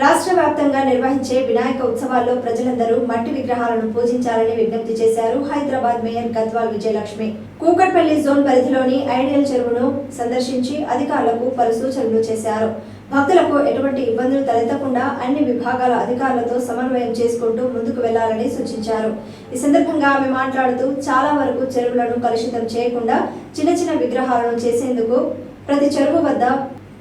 రాష్ట్ర వ్యాప్తంగా నిర్వహించే వినాయక ఉత్సవాల్లో ప్రజలందరూ మట్టి విగ్రహాలను పూజించాలని విజ్ఞప్తి చేశారు హైదరాబాద్ మేయర్ గద్వాల్ విజయలక్ష్మి. కూకట్పల్లి జోన్ పరిధిలోని ఐడియల్ చెరువును సందర్శించి అధికారులకు పలు సూచనలు చేశారు. భక్తులకు ఎటువంటి ఇబ్బందులు తలెత్తకుండా అన్ని విభాగాల అధికారులతో సమన్వయం చేసుకుంటూ ముందుకు వెళ్ళాలని సూచించారు. ఈ సందర్భంగా ఆమె మాట్లాడుతూ చాలా వరకు చెరువులను కలుషితం చేయకుండా చిన్న చిన్న విగ్రహాలను చేసేందుకు ప్రతి చెరువు వద్ద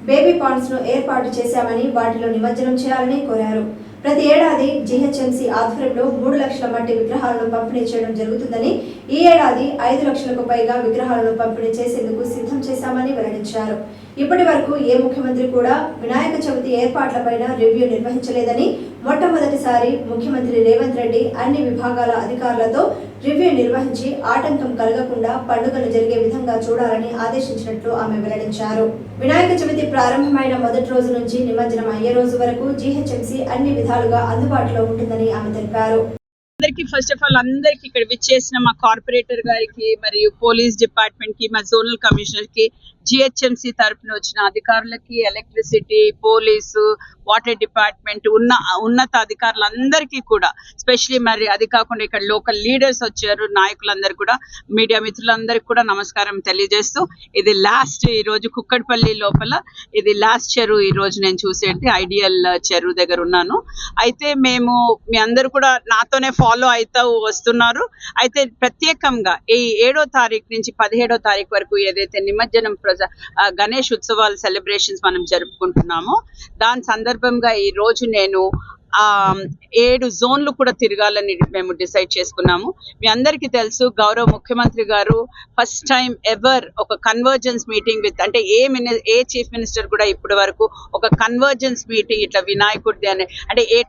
బేబీ పాండ్స్ను ఏర్పాటు చేశామని వాటిలో నిమజ్జనం చేయాలని కోరారు. ప్రతి ఏడాది జీహెచ్ఎంసీ ఆధ్వర్యంలో మూడు లక్షల మట్టి విగ్రహాలను పంపిణీ చేయడం జరుగుతుందని ఈ ఏడాది ఐదు లక్షలకు పైగా విగ్రహాలను పంపిణీ చేసేందుకు సిద్ధం చేశామని వెల్లడించారు. ఇప్పటి వరకు ఏ ముఖ్యమంత్రి కూడా వినాయక చవితి ఏర్పాట్లపైన రివ్యూ నిర్వహించలేదని మొట్టమొదటిసారి ముఖ్యమంత్రి రేవంత్ రెడ్డి అన్ని విభాగాల అధికారులతో రివ్యూ నిర్వహించి ఆటంకం కలగకుండా పండుగలు జరిగే విధంగా చూడాలని ఆదేశించినట్లు ఆమె వెల్లడించారు. వినాయక చవితి ప్రారంభమైన మొదటి రోజు నుంచి నిమజ్జనం అయ్యే రోజు వరకు జీహెచ్ఎంసీ అన్ని విధాలుగా అందుబాటులో ఉంటుందని ఆమె తెలిపారు. అందరికి ఫస్ట్ ఆఫ్ ఆల్ అందరికి ఇక్కడ విచ్చేసిన మా కార్పొరేటర్ గారికి మరియు పోలీస్ డిపార్ట్మెంట్కి మా జోనల్ కమిషనర్కి జిహెచ్ఎంసి తరఫున వచ్చిన అధికారులకి ఎలక్ట్రిసిటీ పోలీసు వాటర్ డిపార్ట్మెంట్ ఉన్న ఉన్నత అధికారులందరికీ కూడా స్పెషలీ మరి అది కాకుండా ఇక్కడ లోకల్ లీడర్స్ వచ్చారు నాయకులందరూ కూడా మీడియా మిత్రులందరికీ కూడా నమస్కారం తెలియజేస్తూ ఇది లాస్ట్ ఈ రోజు కుక్కడపల్లి లోపల ఇది లాస్ట్ చెరువు ఈ రోజు నేను చూసేది ఐడియల్ చెరువు దగ్గర ఉన్నాను. అయితే మేము మీ అందరూ కూడా నాతోనే ఫాలో అయితే వస్తున్నారు. అయితే ప్రత్యేకంగా ఈ ఏడో తారీఖు నుంచి పదిహేడో తారీఖు వరకు ఏదైతే నిమజ్జనం ప్రజ గణేష్ ఉత్సవాల సెలబ్రేషన్స్ మనం జరుపుకుంటున్నామో దాని సందర్భంగా ఈ రోజు నేను ఏడు జోన్లు కూడా తిరగాలని మేము డిసైడ్ చేసుకున్నాము. మీ అందరికీ తెలుసు గౌరవ ముఖ్యమంత్రి గారు ఫస్ట్ టైం ఎవర్ ఒక కన్వర్జెన్స్ మీటింగ్ విత్ అంటే a mini a chief minister కూడా ఇప్పటి వరకు ఒక కన్వర్జెన్స్ మీటింగ్ ఇట్లా వినాయకుడిది అని అంటే ఏ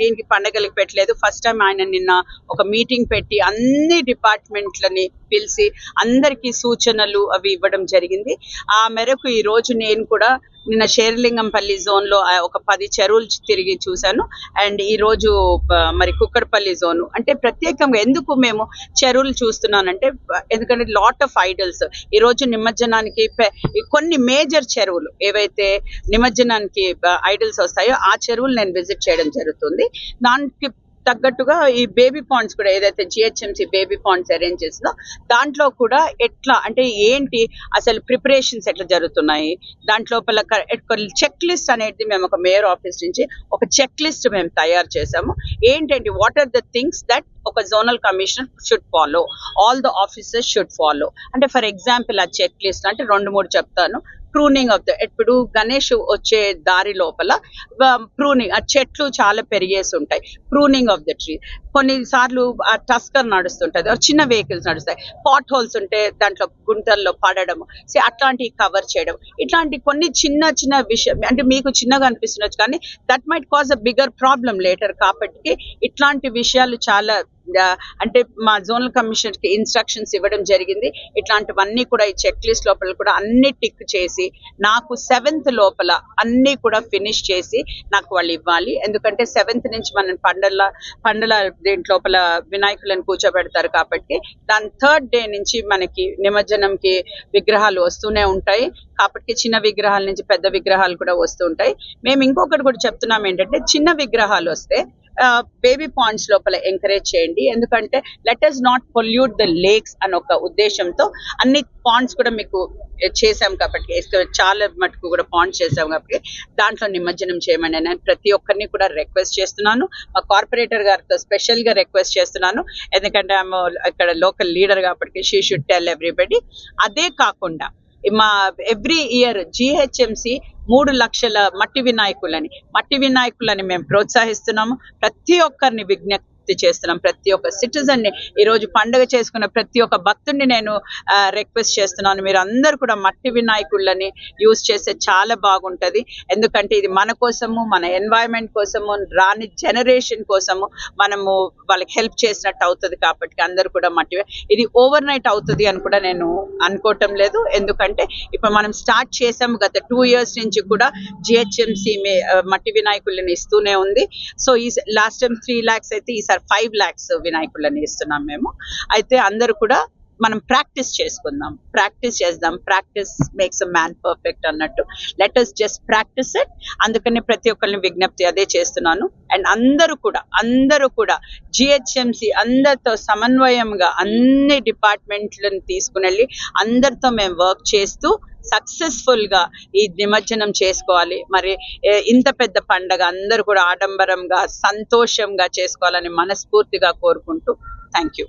దీనికి పండగలకు పెట్టలేదు. ఫస్ట్ టైం ఆయన నిన్న ఒక మీటింగ్ పెట్టి అన్ని డిపార్ట్మెంట్లని పిలిచి అందరికీ సూచనలు అవి ఇవ్వడం జరిగింది. ఆ మేరకు ఈ రోజు నేను కూడా నిన్న షేర్లింగంపల్లి జోన్లో ఒక పది చెరువులు తిరిగి చూశాను. అండ్ ఈ రోజు మరి కుక్కడపల్లి జోన్. అంటే ప్రత్యేకంగా ఎందుకు మేము చెరువులు చూస్తున్నానంటే ఎందుకంటే లాట్ ఆఫ్ ఐడల్స్ ఈ రోజు నిమజ్జనానికి కొన్ని మేజర్ చెరువులు ఏవైతే నిమజ్జనానికి ఐడల్స్ వస్తాయో ఆ చెరువులు నేను విజిట్ చేయడం జరుగుతుంది. దానికి తగ్గట్టుగా ఈ బేబీ పాండ్స్ కూడా ఏదైతే జిహెచ్ఎంసి బేబీ పాండ్స్ అరేంజ్ చేసిందో దాంట్లో కూడా ఎట్లా అంటే ఏంటి అసలు ప్రిపరేషన్స్ ఎట్లా జరుగుతున్నాయి దాంట్లోపల చెక్ లిస్ట్ అనేది మేము ఒక మేయర్ ఆఫీస్ నుంచి ఒక చెక్ లిస్ట్ మేము తయారు చేసాము ఏంటంటే what are the things that ఒక zonal commissioner should follow all the officers should follow అంటే ఫర్ ఎగ్జాంపుల్ ఆ చెక్ లిస్ట్ అంటే రెండు మూడు చెప్తాను. ప్రూనింగ్ ఆఫ్ ద ఇప్పుడు గణేష్ వచ్చే దారి లోపల ప్రూనింగ్ ఆ చెట్లు చాలా పెరిగేసి ఉంటాయి. ప్రూనింగ్ ఆఫ్ ద ట్రీ కొన్నిసార్లు ఆ టస్కర్ నడుస్తుంటుంది చిన్న వెహికల్స్ నడుస్తాయి. పాట్ హోల్స్ ఉంటే దాంట్లో గుంటల్లో పడడం సో అట్లాంటివి కవర్ చేయడం. ఇట్లాంటి కొన్ని చిన్న చిన్న విషయం అంటే మీకు చిన్నగా అనిపిస్తుండొచ్చు కానీ that might cause a bigger problem later కాబట్టి ఇట్లాంటి విషయాలు చాలా అంటే మా జోనల్ కమిషనర్కి ఇన్స్ట్రక్షన్స్ ఇవ్వడం జరిగింది. ఇట్లాంటివన్నీ కూడా ఈ చెక్ లిస్ట్ లోపల కూడా అన్ని టిక్ చేసి నాకు సెవెంత్ లోపల అన్ని కూడా ఫినిష్ చేసి నాకు వాళ్ళు ఇవ్వాలి. ఎందుకంటే సెవెంత్ నుంచి మనం పండల పండల దీంట్లోపల వినాయకులను కూర్చోబెడతారు కాబట్టి దాని థర్డ్ డే నుంచి మనకి నిమజ్జనంకి విగ్రహాలు వస్తూనే ఉంటాయి. కాబట్టి చిన్న విగ్రహాల నుంచి పెద్ద విగ్రహాలు కూడా వస్తూ ఉంటాయి. మేము ఇంకొకటి కూడా చెప్తున్నాం ఏంటంటే చిన్న విగ్రహాలు వస్తే బేబీ పాండ్స్ లోపల ఎంకరేజ్ చేయండి. ఎందుకంటే let us not pollute the lakes అని ఒక ఉద్దేశంతో అన్ని పాండ్స్ కూడా మీకు చేసాం కాబట్టి చాలా మటుకు కూడా పాండ్స్ చేసాం కాబట్టి దాంట్లో నిమజ్జనం చేయమని నేను ప్రతి ఒక్కరిని కూడా రిక్వెస్ట్ చేస్తున్నాను. మా కార్పొరేటర్ గారితో స్పెషల్గా రిక్వెస్ట్ చేస్తున్నాను. ఎందుకంటే ఆమె ఇక్కడ లోకల్ లీడర్ కాబట్టి షీ షుడ్ టెల్ ఎవ్రీబడి అదే కాకుండా మా ఎవ్రీ ఇయర్ జిహెచ్ఎంసి మూడు లక్షల మట్టి వినాయకులని. మట్టి వినాయకులని మేము ప్రోత్సహిస్తున్నాము. ప్రతి ఒక్కరిని విజ్ఞప్తి చేస్తున్నాం ప్రతి ఒక్క సిటిజన్ని ఈ రోజు పండుగ చేసుకున్న ప్రతి ఒక్క భక్తుడిని నేను రిక్వెస్ట్ చేస్తున్నాను. మీరు అందరు కూడా మట్టి వినాయకులని యూజ్ చేస్తే చాలా బాగుంటది. ఎందుకంటే ఇది మన కోసము మన ఎన్వైరన్మెంట్ కోసము రాని జనరేషన్ కోసము మనము వాళ్ళకి హెల్ప్ చేసినట్టు అవుతుంది కాబట్టి అందరు కూడా మట్టి ఇది ఓవర్ నైట్ అవుతుంది అని కూడా నేను అనుకోవటం లేదు. ఎందుకంటే ఇప్పుడు మనం స్టార్ట్ చేసాము గత టూ ఇయర్స్ నుంచి కూడా జిహెచ్ఎంసి మట్టి వినాయకుళ్ళని ఇస్తూనే ఉంది. సో ఈ లాస్ట్ టైం త్రీ ల్యాక్స్ అయితే ఈసారి ఫైవ్ ల్యాక్స్ వినాయకులను ఇస్తున్నాం మేము. అయితే అందరూ కూడా మనం ప్రాక్టీస్ చేసుకుందాం. ప్రాక్టీస్ చేద్దాం. Practice makes a man perfect అన్నట్టు. Let us just practice it అందుకని ప్రతి ఒక్కరిని విజ్ఞప్తి అదే చేస్తున్నాను. అండ్ అందరూ కూడా అందరూ కూడా జిహెచ్ఎంసి అందరితో సమన్వయంగా అన్ని డిపార్ట్మెంట్లను తీసుకుని వెళ్ళి అందరితో మేము వర్క్ చేస్తూ సక్సెస్ఫుల్గా ఈ నిమజ్జనం చేసుకోవాలి. మరి ఇంత పెద్ద పండగ అందరూ కూడా ఆడంబరంగా సంతోషంగా చేసుకోవాలని మనస్ఫూర్తిగా కోరుకుంటూ థ్యాంక్ యూ